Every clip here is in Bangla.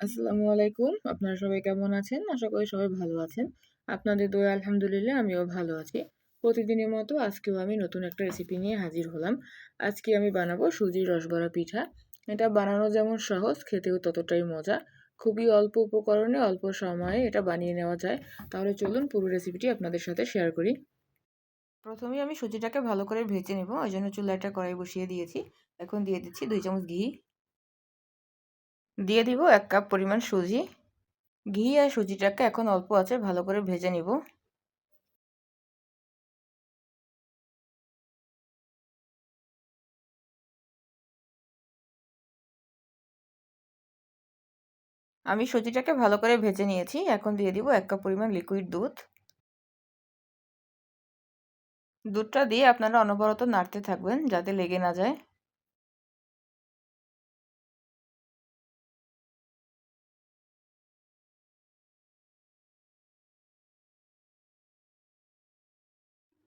আসসালামু আলাইকুম। আপনারা সবাই কেমন আছেন? আশা করি সবাই ভালো আছেন। আপনাদের দোয়ায় আলহামদুলিল্লাহ আমিও ভালো আছি। প্রতিদিনের মতো আজকেও আমি নতুন একটা রেসিপি নিয়ে হাজির হলাম। আজকে আমি বানাবো সুজির রসবড়া পিঠা। এটা বানানো যেমন সহজ, খেতেও ততটাই মজা। খুবই অল্প উপকরণে অল্প সময়ে এটা বানিয়ে নেওয়া যায়। তাহলে চলুন পুরো রেসিপিটি আপনাদের সাথে শেয়ার করি। প্রথমেই আমি সুজিটাকে ভালো করে ভেজে নেব। ওই জন্য চুলায় একটা কড়াই বসিয়ে দিয়েছি। এখন দিয়ে দিচ্ছি ২ চামচ ঘি। দিয়ে দিব এক কাপ পরিমাণ সুজি। ঘি আর সুজিটাকে এখন অল্প আছে, ভালো করে ভেজে নিব। আমি সুজিটাকে ভালো করে ভেজে নিয়েছি, এখন দিয়ে দিব এক কাপ পরিমাণ লিকুইড দুধ। দুধটা দিয়ে আপনারা অনবরত নাড়তে থাকবেন যাতে লেগে না যায়।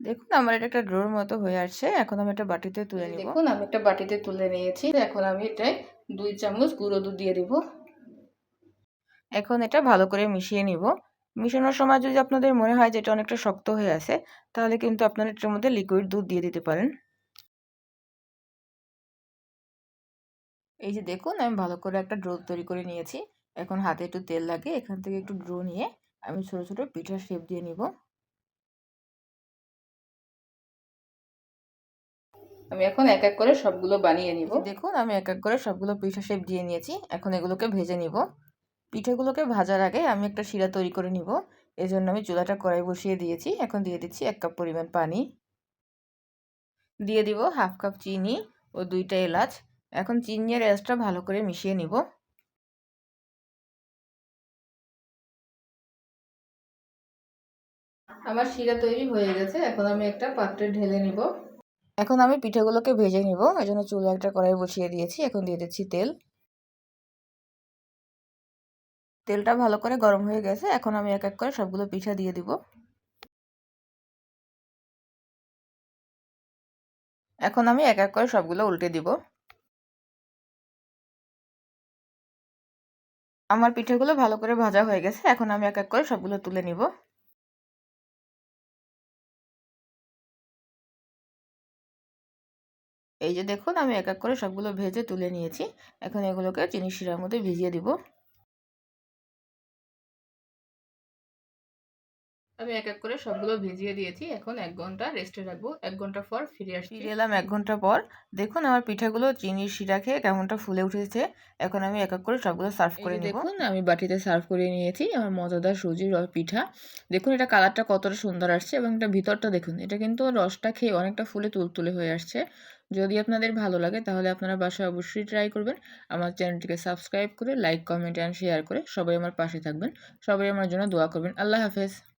দেখুন আমার এটা একটা ড্রোর মতো হয়ে আসছে। এখন আমি একটা বাটিতে তুলে নিব। দেখুন আমি একটা বাটিতে তুলে নিয়েছি। এখন আমি এটাই দুই চামচ গুঁড়ো দুধ দিয়ে দিব। এখন এটা ভালো করে মিশিয়ে নিব। মিশানোর সময় যদি আপনাদের মনে হয় যে এটা অনেকটা শক্ত হয়ে আছে তাহলে কিন্তু আপনারা এটার মধ্যে লিকুইড দুধ দিয়ে দিতে পারেন। এই যে দেখুন আমি ভালো করে একটা ড্রো তৈরি করে নিয়েছি। এখন হাতে একটু তেল লাগে এখান থেকে একটু ড্রো নিয়ে আমি ছোট ছোট পিঠার শেপ দিয়ে নিব। আমি এখন এক এক করে সবগুলো বানিয়ে নিব। দেখুন আমি এক এক করে সবগুলো পিঠা শেপ দিয়ে নিয়েছি। এখন এগুলোকে ভেজে নিব। পিঠেগুলোকে ভাজার আগে আমি একটা শিরা তৈরি করে নিব। এজন্য আমি চুলাটা কড়াই বসিয়ে দিয়েছি। এখন দিয়ে দিচ্ছি এক কাপ পরিমাণ পানি। দিয়ে দিব হাফ কাপ চিনি ও দুইটা এলাচ। এখন চিনি আর এলাচটা ভালো করে মিশিয়ে নিব। আমার শিরা তৈরি হয়ে গেছে। এখন আমি একটা পাত্রে ঢেলে নিব। এখন আমি পিঠেগুলোকে ভেজে নিব। এই জন্য চুলে একটা কড়াই বসিয়ে দিয়েছি। এখন দিয়ে দিচ্ছি তেল। তেলটা ভালো করে গরম হয়ে গেছে। এখন আমি এক এক করে সবগুলো পিঠা দিয়ে দিব। এখন আমি এক এক করে সবগুলো উল্টে দিব। আমার পিঠেগুলো ভালো করে ভাজা হয়ে গেছে। এখন আমি এক এক করে সবগুলো তুলে নিব। এই যে দেখুন আমি এক এক করে সবগুলো ভেজে তুলে নিয়েছি। এখন এগুলোকে চিনি শিরার মধ্যে ভিজিয়ে দিব। আমি এক এক করে সবগুলো ভিজিয়ে দিয়েছি। এখন এক ঘণ্টা রেস্টে রাখব। এক ঘণ্টা পর ফিরে আসি ফিরে এলাম এক ঘণ্টা পর। দেখুন আমার পিঠাগুলো চিনির শিরা খেয়ে কেমনটা ফুলে উঠেছে। এখন আমি এক এক করে সবগুলো সার্ভ করে দেখুন আমি বাটিতে সার্ভ করে নিয়েছি আমার মজাদার সুজির পিঠা। দেখুন এটা কালারটা কতটা সুন্দর আসছে এবং এটা ভিতরটা দেখুন এটা কিন্তু রসটা খেয়ে অনেকটা ফুলে তুলতুলে হয়ে আসছে। যদি আপনাদের ভালো লাগে, তাহলে আপনারা বাসায় অবশ্যই ট্রাই করবেন। আমার চ্যানেলটিকে সাবস্ক্রাইব করে লাইক কমেন্ট অ্যান্ড শেয়ার করে সবাই আমার পাশে থাকবেন। সবাই আমার জন্য দোয়া করবেন। আল্লাহ হাফেজ।